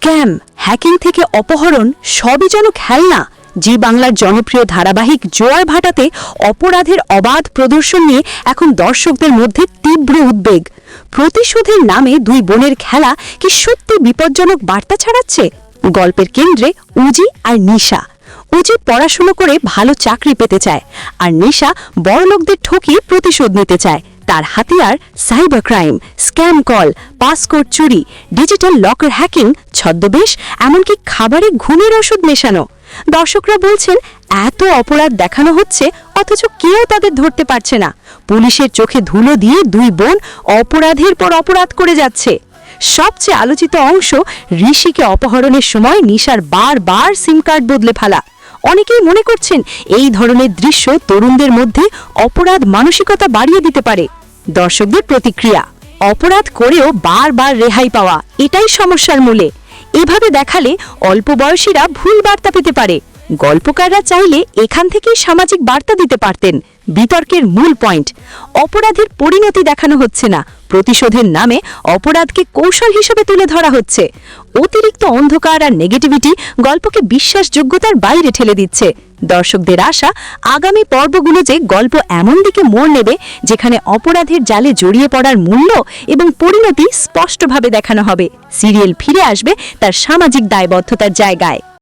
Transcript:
Scam, hacking থেকে অপহরণ সবই যেন খেলনা, জি বাংলার জনপ্রিয় ধারাবাহিক জোয়ার ভাটাতে অপরাধের অবাধ প্রদর্শন নিয়ে এখন দর্শকদের মধ্যে তীব্র উদ্বেগ। প্রতিশোধের নামে দুই বোনের খেলা কি সত্যি বিপজ্জনক বার্তা ছাড়াচ্ছে? গল্পের কেন্দ্রে উজি আর নিশা। উজি পড়াশুনো করে ভালো চাকরি পেতে চায়, আর নিশা বড়লোকদের ঠকিয়ে প্রতিশোধ নিতে চায়। তার হাতিয়ার cyber crime scam call passcode চুরি, ডিজিটাল লকার হ্যাকিং, ছদ্মবেশ, এমনকি খাবারে ঘুমের ওষুধ মেশানো। দর্শকরা বলছেন, এত অপরাধ দেখানো হচ্ছে, অথচ কেউ তাদের ধরতে পারছে না। পুলিশের চোখে ধুলো দিয়ে দুই বোন অপরাধের পর অপরাধ করে যাচ্ছে। সবচেয়ে আলোচিত অংশ, ঋষিকে অপহরণের সময় নিশার বারবার সিম কার্ড বদলে ফেলা। অনেকেই মনে করছেন, এই ধরনের দৃশ্য তরুণদের মধ্যে অপরাধ মানসিকতা বাড়িয়ে দিতে পারে। দর্শকদের প্রতিক্রিয়া। অপরাধ করেও বারবার রেহাই পাওয়া এটাই সমস্যার মূলে। এভাবে দেখালে অল্প বয়সীরা ভুল বার্তা পেতে পারে। গল্পকাররা চাইলে এখান থেকেই সামাজিক বার্তা দিতে পারতেন। বিতর্কের মূল পয়েন্ট, অপরাধের পরিণতি দেখানো হচ্ছে না। প্রতিশোধের নামে অপরাধকে কৌশল হিসেবে তুলে ধরা হচ্ছে। অতিরিক্ত অন্ধকার আর নেগেটিভিটি গল্পকে বিশ্বাসযোগ্যতার বাইরে ঠেলে দিচ্ছে। দর্শকদের আশা, আগামী পর্বগুলো যে গল্প এমন দিকে মোড় নেবে, যেখানে অপরাধের জালে জড়িয়ে পড়ার মূল্য এবং পরিণতি স্পষ্টভাবে দেখানো হবে। সিরিয়াল ফিরে আসবে তার সামাজিক দায়বদ্ধতার জায়গায়।